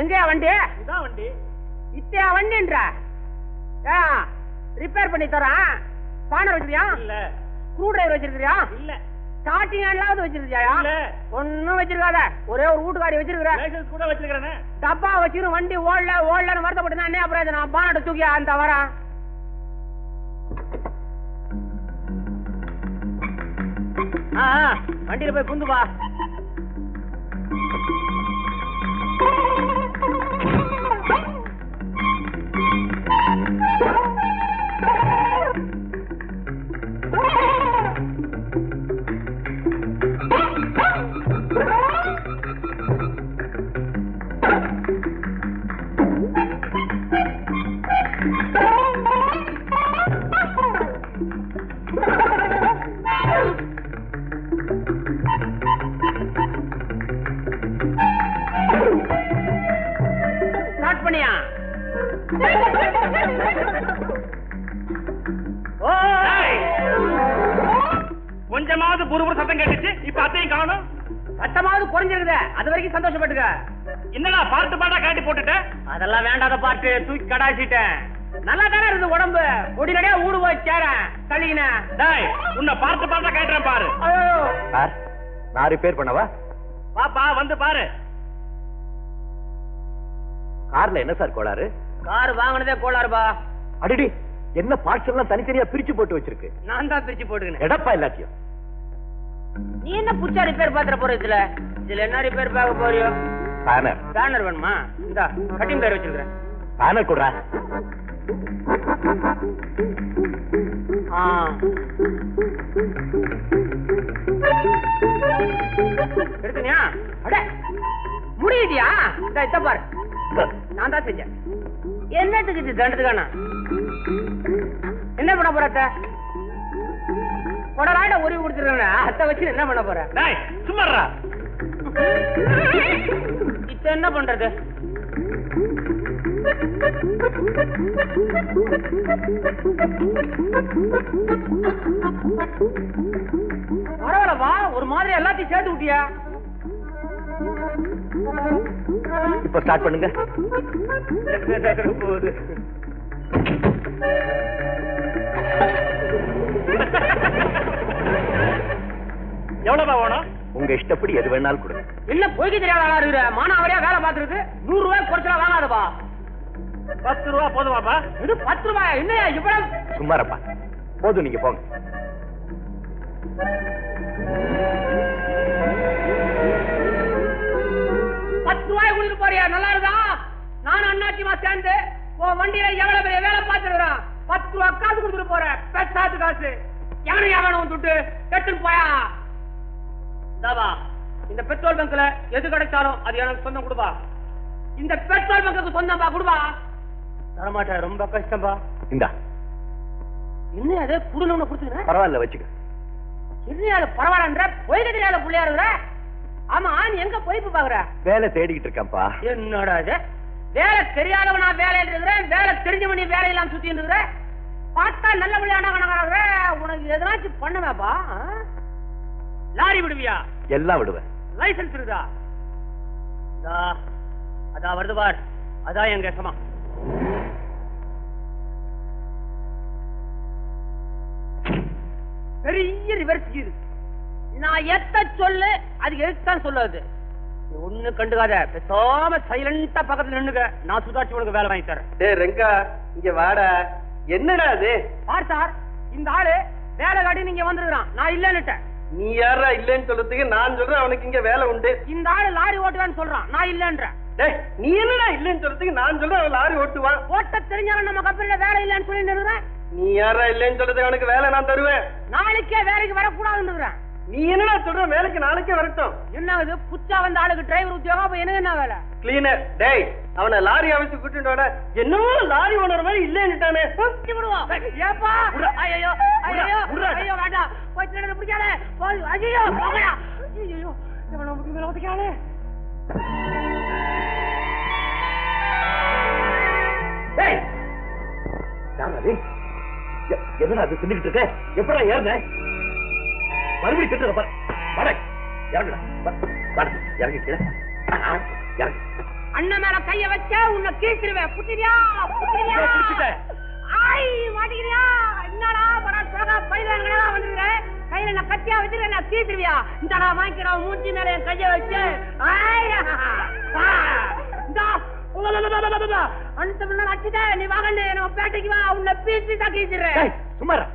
எங்கயா வண்டி? இதான் வண்டி. இத்தையா வண்டின்ற? ரிப்பேர் பண்ணி தரேன். ஸ்பானர் வச்சிருக்கியா? இல்ல. ஸ்க்ரூ டிரைவர் வச்சிருக்கியா? இல்ல. ஸ்டார்டிங் ஹேண்ட்லாவது வச்சிருக்கியா? இல்ல. ஒண்ணும் வச்சிருக்காத. ஒரே ஒரு வீட்டுக்காரி வச்சிருக்கிற. லைசன்ஸ் கூட வச்சிருக்கிறேனே. டப்பா வச்சிரு வண்டி ஓடல ஓடலன்னு வருத்தப்பட்டு என்ன அப்புறம் நான் பானட்ட தூக்கி அந்த வரேன் வண்டியில போய் புந்து சட்டமாவது குறைஞ்சிருக்குதே. அது வரைக்கும் சந்தோஷப்பட்டுக்க. என்னடா பாட்டு பாட்டா காட்டி போட்டுட்ட? அதெல்லாம் வேண்டாத பாட்டு. தூக்கி கடாச்சிட்டேன் நல்லா தானே இருந்து உடம்பு. ஒடினடியா ஊடு போய் சேரேன். கழிகின டேய் உன்னை பாட்டு பாட்டா கேட்டுறேன் பாரு. சார் நான் ரிப்பேர் பண்ணவா? பாப்பா வந்து பாரு. கார்ல என்ன சார் கோளாறு? கார் வாங்கினதே கோளாறுபா அடிடி என்ன பார்ட்ஸ் எல்லாம் தனித்தனியா பிரிச்சு போட்டு வச்சிருக்கு. நான் தான் பிரிச்சு போட்டுக்கினேன். எடப்பா எல்லாத்தையும் நீ என்ன புச்சா ரிப்பேர் பாத்திர போற இதுல? இதுல என்ன ரிப்பேர் பார்க்க போறியோ? பேனர் பேனர் வேணுமா? இந்த கட்டிங் பேர் வச்சிருக்கிறேன். பேனர் கொடுறா. ஆ. எடுத்துனியா? அட முடியுதியா? இந்த இத பாரு. நான் தான் செஞ்சேன். என்னத்துக்கு இது தண்டத்துக்கான? என்ன பண்ண போற அத்தை? கொடராட உருவி கொடுத்துருக்கேன் அத்தை வச்சு என்ன பண்ண போற? டேய் சும்மாடா. இப்ப என்ன பண்றது? பரவாயில்லப்பா ஒரு மாதிரி எல்லாத்தையும் சேர்த்து விட்டியா? இப்ப ஸ்டார்ட் பண்ணுங்க. போகுது. எவ்வளவுப்பா வேணும்? உங்க இஷ்டப்படி எது வேணாலும் கொடுங்க என்ன பொய்க்கு தெரியாத ஆளா இருக்கிற? மானாவரியா வேலை பார்த்துருக்கு நூறு ரூபாய் குறைச்சலா வாங்காதப்பா. பத்து ரூபா போதுமாப்பா? இது பத்து ரூபாயா? என்னையா இவ்வளவு? சும்மாரப்பா. போதும் நீங்க போங்க. பத்து ரூபாய் கொடுத்துட்டு போறியா? நல்லா இருக்கா? நானும் அண்ணாச்சிமா சேர்ந்து உன் வண்டியில எவ்வளவு பெரிய வேலை பார்த்துருக்கான் பத்து ரூபா காசு கொடுத்துட்டு போற பெட்டாத்து காசு. துட்டு? எடுத்துட்டு போயா? தாவா இந்த பெட்ரோல் பங்க்ல எது கிடைச்சாலும் அது எனக்கு சொந்தம் கொடுப்பா. இந்த பெட்ரோல் பங்குக்கு சொந்தம்பா கொடுப்பா. ரொம்ப கஷ்டம்பா. இந்தா. என்ன அது? குடுன்னு கொடுத்துக்கிறேன் பரவாயில்ல வச்சுக்க. என்ன அது பரவாயில்லன்ற பொய்க்க தெரியாத புள்ளையா இருக்கிற? ஆமா நீ எங்க பொய்ப்பு பாக்குற? வேலை தேடிக்கிட்டு இருக்கேன்ப்பா. என்னடா இது? வேலை தெரியாதவனா இருக்கிறேன் வேலை தெரிஞ்சவன் வேலையெல்லாம் சுத்திட்டு இருக்கிற? பார்த்தா நல்ல விளையாட உனக்கு எதனாச்சும் பண்ணுவேப்பா? லாரி விடுவியா? எல்லாம் விடுவேன். லைசன்ஸ் இருக்குதா? அதான் வருது பார். அதான் எங்க சமா பெரிய ரிவர்ஸ் கீர் நான் எத்த சொல்லு அதுக்கு எதுக்குதான் சொல்லாது. நீ ஒண்ணு கண்டுக்காத. பேசாம சைலண்டா பக்கத்துல நின்னுக்க. நான் சுதாரிச்சு உனக்கு வேலை வாங்கி தரேன். ரெங்கா இங்க வாடா. என்னடா அது? பார் சார் இந்த ஆளு வேலை காட்டி நீங்க வந்திருக்கான் நான் இல்லன்னுட்டேன் நீ யாரா இல்லைன்னு சொல்றதுக்கு நான் சொல்றேன் அவனுக்கு இங்க வேலை உண்டு. இந்த ஆளு லாரி ஓட்டுவேன்னு சொல்றான். நான் இல்லன்றேன். டேய் நீ என்னடா இல்லைன்னு சொல்றதுக்கு நான் சொல்றேன் அவன் லாரி ஓட்டுவான். ஓட்ட தெரிஞ்சவன் நம்ம கம்பெனில வேலை இல்லைன்னு சொல்லி நிறுறேன் நீ யாரா இல்லைன்னு சொல்றதுக்கு அவனுக்கு வேலை நான் தருவேன். நாளைக்கே வேலைக்கு வரக்கூடாதுன்னு நீ என்னடா சொல்ற? வேலைக்கு நாளைக்கே வரட்டும். என்ன இது புச்சா வந்த ஆளுக்கு டிரைவர் உத்தியோகம்? அப்ப எனக்கு என்ன வேலை? கிளீனர் டேய் அவனை லாரி அமைச்சு கூட்டிட்டு வாடா. என்னமோ லாரி ஓனர் மாதிரி இல்லைன்னுட்டானே. குத்தி விடுவோம் ஏப்பா? ஐயோ ஐயோ ஐயோ வேண்டாம். போய் திருடனை பிடிக்காத. போய் ஐயோ போங்கடா. ஐயோ இவன் நமக்கு மேல ஒதுக்காளே டேய் அது? எ- என்னடா அது தின்னுக்கிட்டு இருக்க? எப்படா ஏறுன? மறுபடியும் திட்டுற பாரு. வட இறங்குடா. வா, வாடா, இறங்கி கீழே. ஆ, இறங்கு. அண்ணன் மேல கைய வச்ச உன்னை கீழ்த்திருவேன் இதோ புடிச்சிட்டேன். ஐ மாட்டிக்கிறியா என்னடா படா சோகா பைதான்களா வந்துருக்க கையில நான் கத்தியா வச்சிருக்கேன் நான் கீழ்த்திருவியா இந்தடா வாங்கிக்கிறா மூஞ்சி மேல என் கைய வச்சு. ஐயா ஆ, இந்தா. அந்த முன்னாடி அடிச்சுட்டே. நீ வாங்கண்ணே நம்ம பேட்டைக்கு வா. உன்னை பீசி தான் கீழ்த்திடுறேன் ஏய், சும்மா இரு.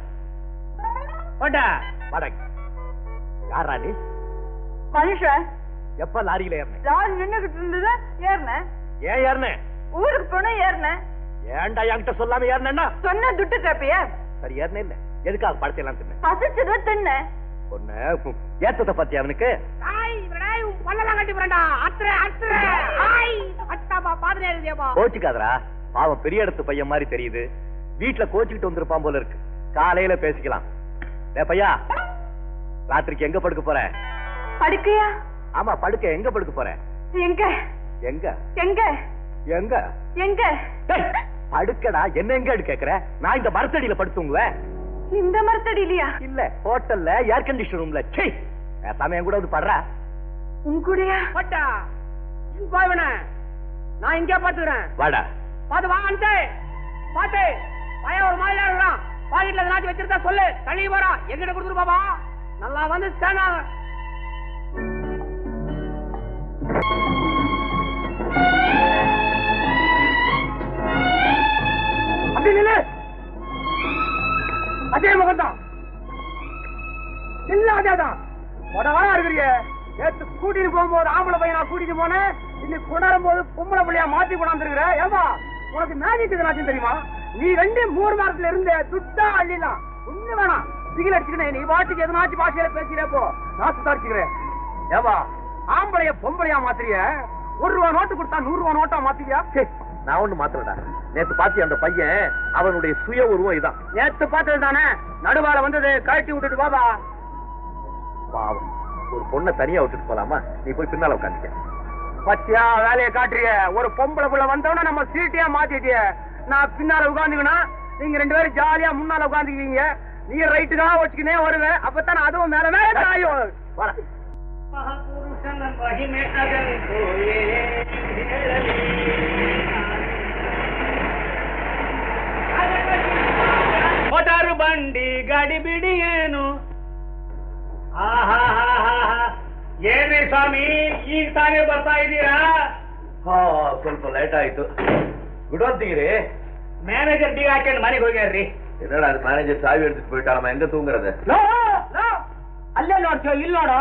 போட்டா. வாடா. யாரா நீ? மனுஷன். எப்ப லாரியில ஏறின? லாரி நின்னுகிட்டு இருந்தது ஏறினேன். ஏன் ஏறின? ஊருக்கு போன ஏறினேன். ஏன்டா என்கிட்ட சொல்லாம ஏறினா சொன்ன துட்டு கேப்பிய? சரி ஏறின இல்ல. எதுக்காக படத்தை எல்லாம் தின்ன? பசிச்சத தின்ன. பொண்ணு ஏத்தத்தை பத்தி அவனுக்கு? கோச்சுக்காதரா பாவம் பெரிய இடத்து பையன் மாதிரி தெரியுது. வீட்டுல கோச்சுக்கிட்டு வந்திருப்பான் போல இருக்கு. காலையில பேசிக்கலாம். பையா. ராத்திரிக்கு எங்க படுக்க போற? படுக்கையா? ஆமா படுக்க. எங்க படுக்க போற? எங்க? எங்க? எங்க? எங்க? எங்க? படுக்கடா. என்ன எங்க கேக்குற? நான் இந்த மரத்தடியில படுத்துங்குவேன் இந்த மரத்தடி இல்லையா இல்ல ஹோட்டல்ல ஏர் கண்டிஷன் ரூம்ல சே பேசாம என் கூட வந்து படுறா. உன் கூடயா? பட்டா. பாய்வன. நான் இங்கே பாத்துக்கிறேன் வாடா. பாத்து வா அன்ட்டு பாத்து பையன் ஒரு மாதிரி பாக்கெட்ல எதனாச்சும் வச்சிருந்தா சொல்லு. தள்ளி போறான் எங்கிட்ட கொடுத்துரு பாப்பா. நல்லா வந்து ஸ்டாண்ட் அப்படி நில்லு. அதே முகம்தான். இல்ல அதேதான் உடவா இருக்கிறீங்க நேற்று கூட்டிட்டு போகும்போது ஆம்பளை பையனா கூட்டிட்டு போனேன் இன்னைக்கு கொண்டாடும் போது பொம்பளை பிள்ளையா மாத்தி கொண்டாந்துருக்கிற ஏமா உனக்கு மேஜிக் நாச்சும் தெரியுமா? நீ ரெண்டு மூணு மாசத்துல இருந்த துட்டா அள்ளிலாம் ஒண்ணு வேணாம். சிகில் அடிச்சுக்கினே நீ பாட்டுக்கு எதனாச்சும் பாஷையில பேசிட்டே போ. நான் சுத்தாரிச்சுக்கிறேன் ஏவா ஆம்பளைய பொம்பளையா மாத்திரிய ஒரு ரூபா நோட்டு கொடுத்தா நூறு ரூபா நோட்டா மாத்திரியா நான் ஒண்ணு மாத்திரடா நேத்து பாத்தி அந்த பையன்? அவனுடைய சுய உருவம் இதான். நேத்து பார்த்தது தானே? நடுவால வந்தது கழட்டி விட்டுட்டு பாபா பாவம். ஒரு பொண்ணை தனியா விட்டுட்டு போலாமா? நீ போய் பின்னால உட்காந்துக்க. பத்தியா வேலையை காட்டுறிய. ஒரு பொம்பளை புள்ள வந்தவன நம்ம சீட்டியா மாத்திட்டிய. நான் பின்னால உட்காந்துக்கணும் நீங்க ரெண்டு பேரும் ஜாலியா முன்னால உட்காந்துக்குவீங்க. నీ రైట్ గా వచ్చుకునే వరువే అప్పతన అదో మేర మేర తాయో మహాపురుషన మహిమేటగన్ కోయే ಮೋಟಾರು ಬಂಡಿ ಗಾಡಿ ಬಿಡಿ ಏನು? ಏನೇ ಸ್ವಾಮಿ ಈಗ ತಾನೇ ಬರ್ತಾ ಇದ್ದೀರಾ? ಹಾ ಸ್ವಲ್ಪ ಲೇಟ್ ಆಯ್ತು. ಬಿಡೋದ್ದೀರಿ ಮ್ಯಾನೇಜರ್ ಡಿ ಹಾಕೊಂಡು ಮನೆಗೆ ಹೋಗ್ಯಾರ್ರಿ. என்னடா அது மேனேஜர் சாவி எடுத்துட்டு போயிட்டாராமா எங்க தூங்குறது ಅಲ್ಲೇ ನೋಡ್ತೀವ ಇಲ್ಲಿ ನೋಡು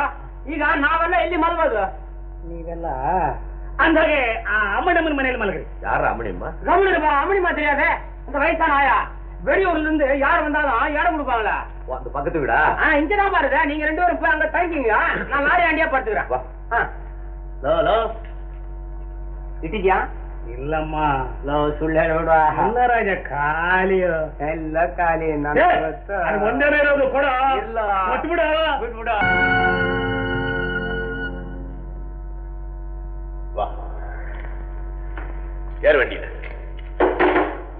ಈಗ ನಾವೆಲ್ಲ ಎಲ್ಲಿ ಮಲ್ಬೋದು ನೀವೆಲ್ಲ ಅಂದಾಗೆ ಆ ಅಮ್ಮನಮ್ಮನ ಮನೇಲಿ ಮಲಗ್ರಿ யாரா அம்மனியம்மா கவனிப்பா அம்மனி மாதிரியாவே இந்த வயசான ஆயா வெளியூர்ல இருந்து யார் வந்தாலும் இடம் கொடுப்பாங்களா ஓ, அந்த பக்கத்து வீடா ஆ இங்கதான் பாருங்க நீங்க ரெண்டு பேரும் போய் அங்க தங்கிங்க நான் லாரி ஆண்டியா படுத்துக்கிறேன் வா ஆ, லோ லோ ಇಟ್ಟಿದ್ಯಾ ಇಲ್ಲಮ್ಮ ಲೋ ಸುಳ್ಳು ನೋಡುವ ಇಲ್ಲ ರಾಜ ಖಾಲಿಯು ಎಲ್ಲ ಖಾಲಿ ಏ, ಅದು ಒಂದೇನೇ ಇರೋದು ಕೊಡ ಇಲ್ಲ. ಕೊಟ್ಬಿಡು ಬಿಟ್ಬಿಡು வா ஏற வண்டியில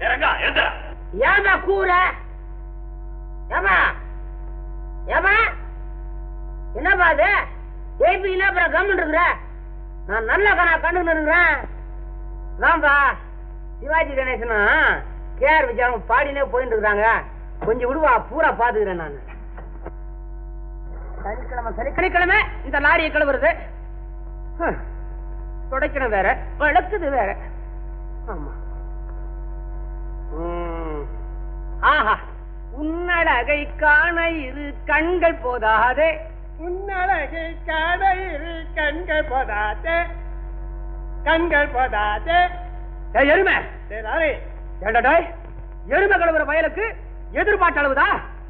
இறங்கா எழுந்த ஏமா கூற ஏமா ஏமா என்னப்பா அது ஏபி என்ன அப்புறம் கம்முன்னு இருக்கிற நான் நல்ல கணா கண்டுன்னு இருக்கிறேன் தான்பா சிவாஜி கணேசனா? கேஆர் விஜய் அவங்க பாடினே போயிட்டு இருக்காங்க கொஞ்சம் விடுவா பூரா பாத்துக்கிறேன் நான். சனிக்கிழமை சனி சனிக்கிழமை இந்த லாரியை கழுவுறது. ஹம். துடைக்கணும் வேற வளர்க்குது வேற. ஆமா. ஆஹா உன்னழகை காண இரு கண்கள் போதாதே. உன்னழகை காண இரு கண்கள் போதாதே. கண்கள் போதாதே. எருமை! டேய் எருமை கழுவுற வயலுக்கு எதிர்பார்த்த அளவுதா?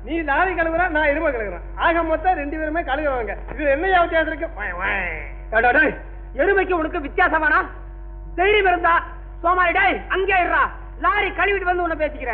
நீ லாரி கழுவுற நான் எருமை கழுவுறேன் ஆக மொத்தம் ரெண்டு பேருமே கழுவுவாங்க. இது என்ன வித்தியாசம் இருக்கு எருமைக்கு உனக்கு வித்தியாசமானா? தைரியம் இருந்தா சோமாரி டேய் அங்கே இருடா. லாரி கழுவிட்டு வந்து உன்னை பேசிக்கிறேன்.